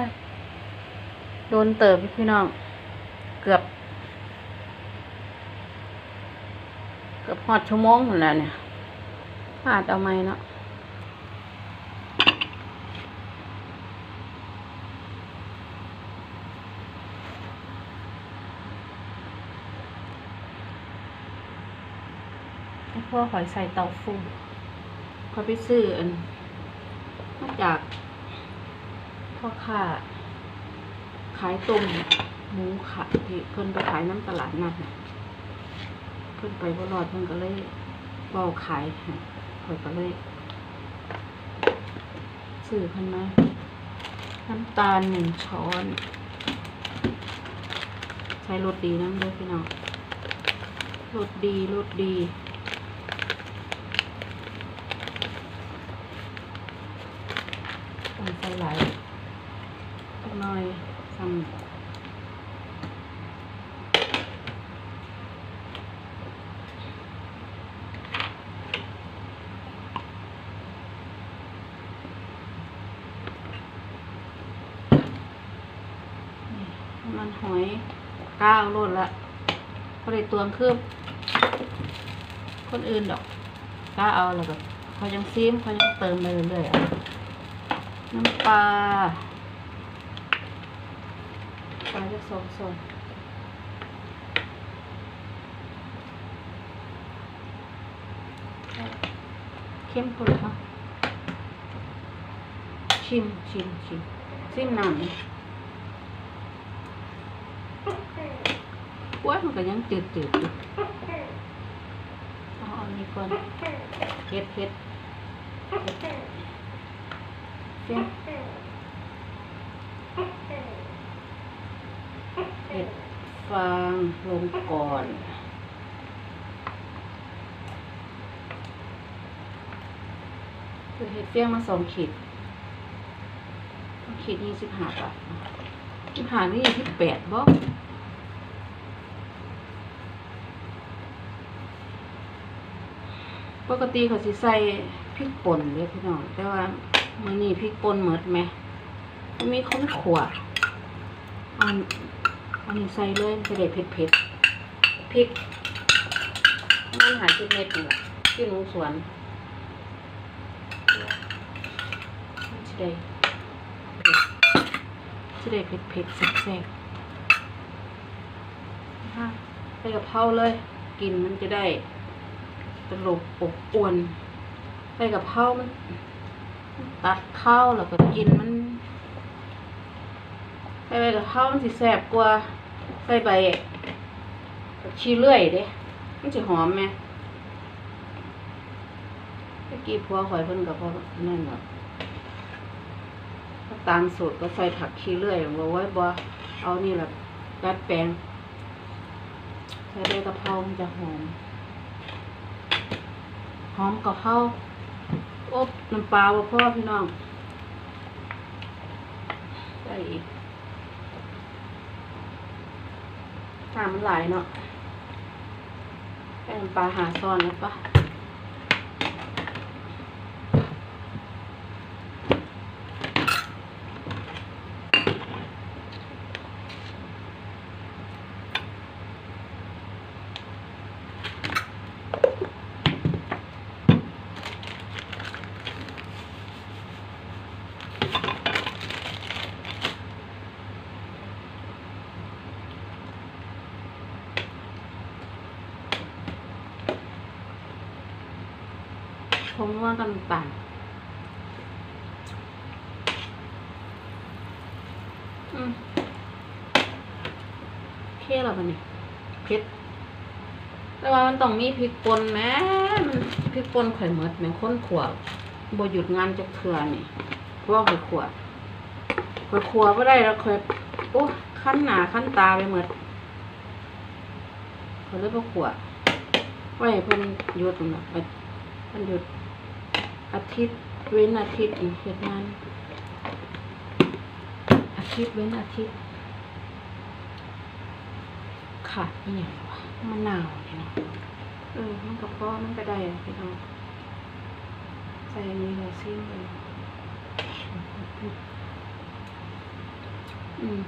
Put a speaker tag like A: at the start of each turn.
A: ค่อยโดนเติบพี่น้อง เกือบ เกือบหอดชั่วโมงหมดแล้วเนี่ยพาดเอาไหมเนาะพ่อหอยใส่เตาฟูเขาไปซื้ออันมาจาก พ่อค้าขายต้มหมูค่ะที่เพิ่นไปขายน้ำตลาดนัดน่ะเพิ่นไปบ่รอดเพิ่นก็เลยเว้าขายให้ข่อยก็เลยซื้อเพิ่นมาน้ำตาลหนึ่งช้อน ใช้รสดีน้ำเด้อพี่น้องรสดีรสดีต้องใส่หลายสักหน่อยซ้ำนี่น้ำ มันหอยก้าวโลดละพอได้ตวงคืบคนอื่นดอกก้าเอาแล้วก็เขายังซีมเขายังเติมไปเรื่อยๆน้ำปลาปลาจะสองส่วนเข้มข้นเหรอชิมชิมชิมซิมน้ำนี่ว้ย มันก็ยังจืดจืดอยู่เอาอันนี้ก่อนเฮ็ดเฮ็ดเสียเห็ดฟางลงก่อนคือเห็ดเฟี้ยงมาสองขีดขีดยี่สิบห้าบาทยี่สิบห้านี่ยี่สิบแปดบ่ ปกติเขาสิใส่พริกป่นเลยพี่น้องแต่ว่ามื้อนี้พริกป่นหมดไหมมันมีคนขวดอันอันนี้ใส่เลยจะได้เผ็ดเผ็ดพริกมันหาจุดเม็ดนี่แหละที่หนูสวนจะได้เผ็ดจะได้เผ็ดเผ็ดแซ่บๆนะคะใส่กะเพราเลย กินมันจะได้ ตลบอบอวนใส่กะเพรามัน ตัดข้าวแล้วก็กินมันใส่ใบกะเพรามันสิแซ่บกว่าใส่ใบชีเลื่อยเด้มันสิหอมไหมเมื่อกี้พัวข่อยเพิ่นกับพ่อนั่นเนาะตามสูตรก็ใส่ผักชีเลื่อยบอกไว้บ่เอานี่แหละดัดแปลงใส่ใบกะเพรามันจะหอม อมกะเข้าอบน้ำปลาบ่พ่อพี่น้องใส่อีกน้ำมันไหลายเนาะแป้งปลาหาซ้อนแล้วปะ คงว่ากันต่างอืมโอเคแล้วปะเนี่ยเผ็ดแต่ว่ามันต้องมีพริกป่นแม่มันพริกป่นข่อยหมดแม่งค้นขวบบ่หยุดงานจักเทื่อนี่เพราะว่าข่อยขวบข่อยขวบบ่ได้แล้วข่อยโอ้คันหน้าคันตาไปหมดข่อยเลยบ่ขวบไว้ให้เพิ่นหยุดนั่นล่ะไปเพิ่นหยุด อาทิตย์เว้นอาทิตย์อีกเฮ็ดงานอาทิตย์เว้นอาทิตย์ขาดอีหยังวะมะนาวเนี่ยเนาะเออมันก็พอมันก็ได้อะพี่น้องใส่อันนี้เลยซิมเลยอืม